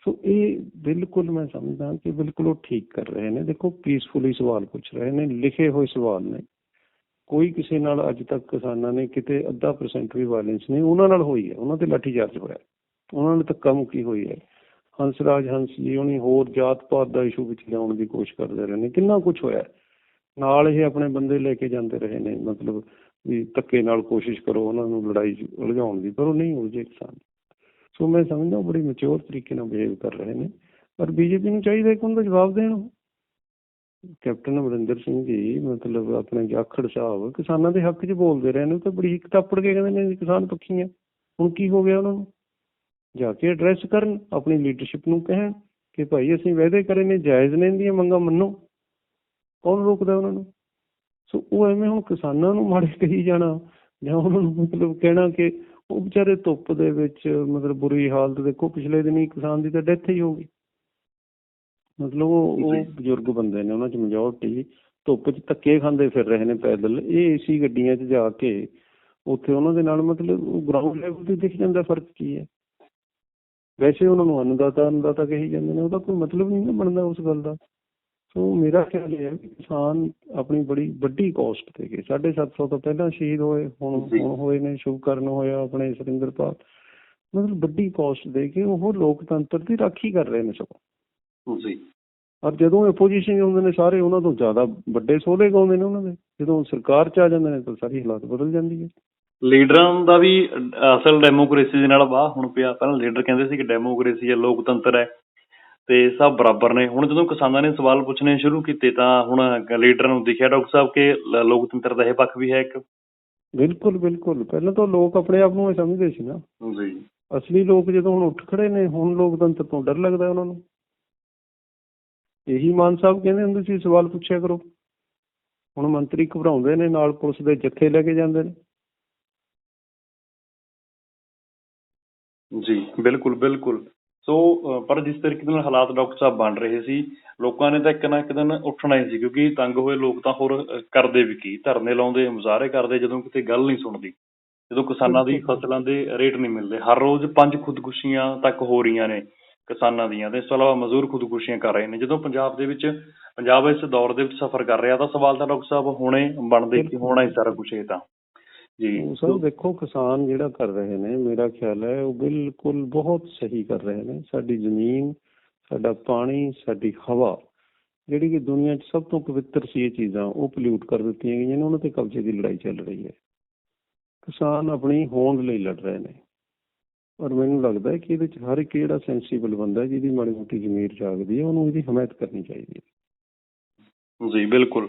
ਸੋ ਇਹ ਬਿਲਕੁਲ ਮੈਂ ਸਮਝਦਾ ਕਿ ਬਿਲਕੁਲ ਉਹ ਠੀਕ ਕਰ ਰਹੇ ਨੇ। ਦੇਖੋ ਪੀਸਫੁਲੀ ਸਵਾਲ ਪੁੱਛ ਰਹੇ ਨੇ, ਲਿਖੇ ਹੋਏ ਸਵਾਲ ਨੇ। ਕੋਈ ਕਿਸੇ ਨਾਲ ਅੱਜ ਤੱਕ ਕਿਸਾਨਾਂ ਨੇ ਕਿਤੇ ਅੱਧਾ ਪਰਸੈਂਟ ਵੀ ਵਾਇਲੈਂਸ ਨਹੀਂ, ਉਹਨਾਂ ਨਾਲ ਹੋਈ ਹੈ, ਉਹਨਾਂ ਤੇ ਲਾਠੀਚਾਰਜ ਹੋਇਆ ਉਹਨਾਂ ਨਾਲ ਧੱਕਾ ਮੁੱਕੀ ਹੋਈ ਹੈ। ਹੰਸਰਾਜ ਹੰਸ ਜੀ ਉਹਨੀ ਹੋਰ ਜਾਤ ਪਾਤ ਦਾ ਇਸ਼ੂ ਵਿੱਚ ਲਿਆਉਣ ਦੀ ਕੋਸ਼ਿਸ਼ ਕਰਦੇ ਰਹੇ ਨੇ, ਕਿੰਨਾ ਕੁਝ ਹੋਇਆ ਨਾਲ ਇਹ ਆਪਣੇ ਬੰਦੇ ਲੈ ਕੇ ਜਾਂਦੇ ਰਹੇ ਨੇ, ਮਤਲਬ ਵੀ ਧੱਕੇ ਨਾਲ ਕੋਸ਼ਿਸ਼ ਕਰੋ, ਉਹਨਾਂ ਨੂੰ ਲੜਾਈ 'ਚ ਉਲਝਾਉਣ ਦੀ, ਪਰ ਉਹ ਨਹੀਂ ਉਲਝੇ ਕਿਸਾਨ। ਸੋ ਮੈਂ ਸਮਝਦਾ ਬੜੀ ਮੈਚੁਰ ਤਰੀਕੇ ਨਾਲ ਬਿਹੇਵ ਕਰ ਰਹੇ ਨੇ, ਪਰ ਬੀਜੇਪੀ ਨੂੰ ਚਾਹੀਦਾ ਕਿ ਉਹਨਾਂ ਦਾ ਜਵਾਬ ਦੇਣ ਕੈਪਟਨ ਅਮਰਿੰਦਰ ਸਿੰਘ ਜੀ, ਮਤਲਬ ਆਪਣੇ ਜਾਖੜ ਸਾਹਿਬ, ਕਿਸਾਨਾਂ ਦੇ ਹੱਕ 'ਚ ਬੋਲਦੇ ਰਹੇ ਨੇ, ਉਹ ਤਾਂ ਬੜੀ ਹਿੱਕ ਟੱਪੜ ਕੇ ਕਹਿੰਦੇ ਨੇ ਕਿਸਾਨ ਪੱਖੀ ਆ ਹੁਣ ਕੀ ਹੋ ਗਿਆ ਉਹਨਾਂ ਨੂੰ? ਜਾ ਕੇ ਐਡਰੈਸ ਕਰਨ, ਆਪਣੀ ਲੀਡਰਸ਼ਿਪ ਨੂੰ ਕਹਿਣ ਕਿ ਭਾਈ ਅਸੀਂ ਵਾਅਦੇ ਕਰੇ ਨੇ, ਜਾਇਜ਼ ਨੇ ਇਹਦੀਆਂ ਮੰਗਾਂ ਮੰਨੋ। ਕੌਣ ਰੋਕਦਾ ਉਹਨਾਂ ਨੂੰ? ਸੋ ਉਹ ਐਵੇਂ ਹੁਣ ਕਿਸਾਨਾਂ ਨੂੰ ਮਾੜੇ ਕਹੀ ਜਾਣਾ, ਜਾਂ ਉਹਨਾਂ ਨੂੰ ਮਤਲਬ ਕਹਿਣਾ ਕਿ ਉਹ ਵਿਚਾਰੇ ਧੁੱਪ ਦੇ ਵਿੱਚ, ਮਤਲਬ ਬੁਰੀ ਹਾਲਤ ਦੇਖੋ, ਪਿਛਲੇ ਦਿਨੀ ਕਿਸਾਨ ਦੀ ਤਾਂ ਡੈਥ ਹੀ ਹੋ ਗਈ। ਮਤਲਬ ਉਹ। ਬਜ਼ੁਰਗ ਬੰਦੇ ਨੇ ਉਹਨਾਂ ਚ ਮੈਜੋਰਟੀ ਧੁੱਪ 'ਚ ਧੱਕੇ ਖਾਂਦੇ ਫਿਰ ਰਹੇ ਨੇ ਪੈਦਲ। ਇਹ ਏਸੀ ਗੱਡੀਆਂ 'ਚ ਜਾ ਕੇ ਉੱਥੇ ਉਹਨਾਂ ਦੇ ਨਾਲ ਮਤਲਬ ਗਰਾਊਂਡ ਲੈਵਲ ਤੇ ਦਿਖ ਜਾਂਦਾ ਫ਼ਰਕ ਕੀ ਹੈ? ਵੈਸੇ ਉਹਨਾਂ ਨੂੰ ਅੰਨਦਾਤਾ ਅੰਨਦਾਤਾ ਕਹੀ ਜਾਂਦੇ ਨੇ ਉਹਦਾ ਕੋਈ ਮਤਲਬ ਨਹੀਂ ਨਾ ਬਣਦਾ ਉਸ ਗੱਲ ਦਾ। ਸੋ ਮੇਰਾ ਖਿਆਲ ਇਹ ਹੈ ਕਿ ਕਿਸਾਨ ਆਪਣੀ ਬੜੀ ਵੱਡੀ ਕਾਸਟ ਤੇ ਗਏ। 750 ਤੋਂ ਪਹਿਲਾਂ ਸ਼ਹੀਦ ਹੋਏ ਹੁਣ। ਹੁਣ ਹੋਏ ਨੇ ਸ਼ੁਭਕਰਨ ਹੋਇਆ ਆਪਣੇ ਸੁਰਿੰਦਰਪਾਲ ਮਤਲਬ ਵੱਡੀ ਕਾਸਟ ਦੇ ਕੇ ਉਹ ਲੋਕਤੰਤਰ ਦੀ ਰਾਖੀ ਕਰ ਰਹੇ ਨੇ ਸਗੋਂ।
ਜੀ।
ਔਰ ਜਦੋਂ ਆਪੋਜੀਸ਼ਨ ਹੁੰਦੇ ਨੇ ਸਾਰੇ ਉਹਨਾਂ ਤੋਂ ਜ਼ਿਆਦਾ ਵੱਡੇ ਸੋਲੇ ਗਾਉਂਦੇ ਨੇ ਉਹਨਾਂ ਦੇ ਜਦੋਂ ਸਰਕਾਰ ਚ ਆ ਜਾਂਦੇ ਨੇ ਤਾਂ ਸਾਰੀ ਹਾਲਾਤ ਬਦਲ ਜਾਂਦੀ ਹੈ
ਲੀਡਰਾਂ ਦਾ ਵੀ ਅਸਲ ਡੈਮੋਕ੍ਰੇਸੀ ਦੇ ਨਾਲ ਵਾਹ ਹੁਣ ਪਿਆ ਪਹਿਲਾਂ ਲੀਡਰ ਕਹਿੰਦੇ ਸੀ ਕਿ ਡੈਮੋਕ੍ਰੇਸੀ ਹੈ ਲੋਕਤੰਤਰ ਹੈ ਤੇ ਸਭ ਬਰਾਬਰ ਨੇ ਹੁਣ ਜਦੋਂ ਕਿਸਾਨਾਂ ਨੇ ਸਵਾਲ ਪੁੱਛਣੇ ਸ਼ੁਰੂ ਕੀਤੇ ਤਾਂ ਹੁਣ ਲੀਡਰ ਨੂੰ ਦਿਖਿਆ ਡਾਕਟਰ ਸਾਹਿਬ ਕਿ ਲੋਕਤੰਤਰ ਦਾ ਇਹ ਪੱਖ ਵੀ ਹੈ ਇੱਕ
ਬਿਲਕੁਲ ਬਿਲਕੁਲ ਪਹਿਲਾਂ ਤਾਂ ਲੋਕ ਆਪਣੇ ਆਪ ਨੂੰ ਸਮਝਦੇ ਸੀ ਨਾ
ਜੀ
ਅਸਲੀ ਲੋਕ ਜਦੋਂ ਹੁਣ ਉੱਠ ਖੜੇ ਨੇ ਹੁਣ ਲੋਕਤੰਤਰ ਤੋਂ ਡਰ ਲੱਗਦਾ ਉਹਨਾਂ ਨੂੰ ਇਹੀ ਮਾਨ ਸਾਹਿਬ ਕਹਿੰਦੇ ਹੁੰਦੇ ਸੀ ਸਵਾਲ ਪੁੱਛਿਆ ਕਰੋ। ਹੁਣ ਮੰਤਰੀ ਘਬਰਾਉਂਦੇ ਨੇ ਨਾਲ ਪੁਲਿਸ ਦੇ ਜੱਥੇ ਲੈ ਕੇ ਜਾਂਦੇ ਨੇ।
ਜੀ ਬਿਲਕੁਲ ਬਿਲਕੁਲ। ਸੋ ਪਰ ਜਿਸ ਤਰੀਕੇ ਨਾਲ ਹਾਲਾਤ ਡਾਕਟਰ ਸਾਹਿਬ ਬਣ ਰਹੇ ਸੀ ਲੋਕਾਂ ਨੇ ਤਾਂ ਇੱਕ ਨਾ ਇੱਕ ਦਿਨ ਉੱਠਣਾ ਹੀ ਸੀ ਕਿਉਂਕਿ ਤੰਗ ਹੋਏ ਲੋਕ ਤਾਂ ਹੋਰ ਕਰਦੇ ਵੀ ਕੀ? ਧਰਨੇ ਲਾਉਂਦੇ ਮੁਜ਼ਾਹਰੇ ਕਰਦੇ ਜਦੋਂ ਕਿਤੇ ਗੱਲ ਨਹੀਂ ਸੁਣਦੀ। ਜਦੋਂ ਕਿਸਾਨਾਂ ਦੀ ਫਸਲਾਂ ਦੇ ਰੇਟ ਨਹੀਂ ਮਿਲਦੇ ਹਰ ਰੋਜ਼ ਪੰਜ ਖੁਦਕੁਸ਼ੀਆਂ ਤੱਕ ਹੋ ਰਹੀਆਂ ਨੇ। ਕਿਸਾਨਾਂ ਦੀਆਂ। ਤੇ ਇਸ ਤੋਂ ਇਲਾਵਾ ਮਜ਼ਦੂਰ ਖੁਦਕੁਸ਼ੀਆਂ ਕਰ ਰਹੇ ਨੇ। ਜਦੋਂ ਪੰਜਾਬ ਦੇ ਵਿੱਚ ਪੰਜਾਬ ਇਸ ਦੌਰ ਦੇ ਵਿੱਚ ਸਫ਼ਰ ਕਰ ਰਿਹਾ ਤਾਂ ਸਵਾਲ ਤਾਂ ਡਾਕਟਰ ਸਾਹਿਬ ਹੋਣੇ ਬਣਦੇ ਕਿ ਹੋਣਾ ਹੀ ਸਾਰਾ ਕੁਝ ਇਹ ਤਾਂ। ਜੀ।
ਸਰ ਦੇਖੋ ਕਿਸਾਨ ਜਿਹੜਾ ਕਰ ਰਹੇ ਨੇ ਮੇਰਾ ਖਿਆਲ ਹੈ ਉਹ ਬਿਲਕੁਲ ਬਹੁਤ ਸਹੀ ਕਰ ਰਹੇ ਨੇ। ਸਾਡੀ ਜ਼ਮੀਨ ਸਾਡਾ ਪਾਣੀ ਸਾਡੀ ਹਵਾ ਜਿਹੜੀ ਕਿ ਦੁਨੀਆ 'ਚ ਸਭ ਤੋਂ ਪਵਿੱਤਰ ਸੀ ਇਹ ਚੀਜ਼ਾਂ ਉਹ ਪੋਲਿਊਟ ਕਰ ਦਿੱਤੀਆਂ ਗਈਆਂ ਨੇ। ਉਹਨਾਂ ਤੇ ਕਬਜ਼ੇ ਦੀ ਲੜਾਈ ਚੱਲ ਰਹੀ ਹੈ। ਕਿਸਾਨ ਆਪਣੀ ਹੋਂਦ ਲਈ ਲੜ ਰਹੇ ਨੇ। ਔਰ ਮੈਨੂੰ ਲੱਗਦਾ ਹੈ ਕਿ ਇਹਦੇ 'ਚ ਹਰ ਇੱਕ ਜਿਹੜਾ ਸੈਂਸੀਬਲ ਬੰਦਾ ਜਿਹਦੀ ਮਾੜੀ ਮੋਟੀ ਜ਼ਮੀਰ ਜਾਗਦੀ ਹੈ ਉਹਨੂੰ ਇਹਦੀ ਹਮਾਇਤ ਕਰਨੀ ਚਾਹੀਦੀ ਹੈ।
ਜੀ ਬਿਲਕੁਲ।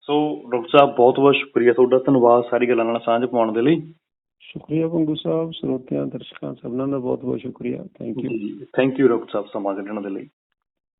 ਸੋ ਡਾਕਟਰ ਸਾਹਿਬ ਬਹੁਤ ਬਹੁਤ ਸ਼ੁਕਰੀਆ ਤੁਹਾਡਾ। ਧੰਨਵਾਦ ਸਾਰੀ ਗੱਲਾਂ ਨਾਲ ਸਾਂਝ ਪਾਉਣ ਦੇ ਲਈ।
ਸ਼ੁਕਰੀਆ ਪੰਗੂ ਸਾਹਿਬ ਸਰੋਤਿਆਂ ਦਰਸ਼ਕਾਂ ਸਭਨਾਂ ਦਾ ਬਹੁਤ ਬਹੁਤ ਸ਼ੁਕਰੀਆ। Thank you
thank you doctor ਸਾਹਿਬ ਸਮਾਂ ਕੱਢਣ ਦੇ ਲਈ।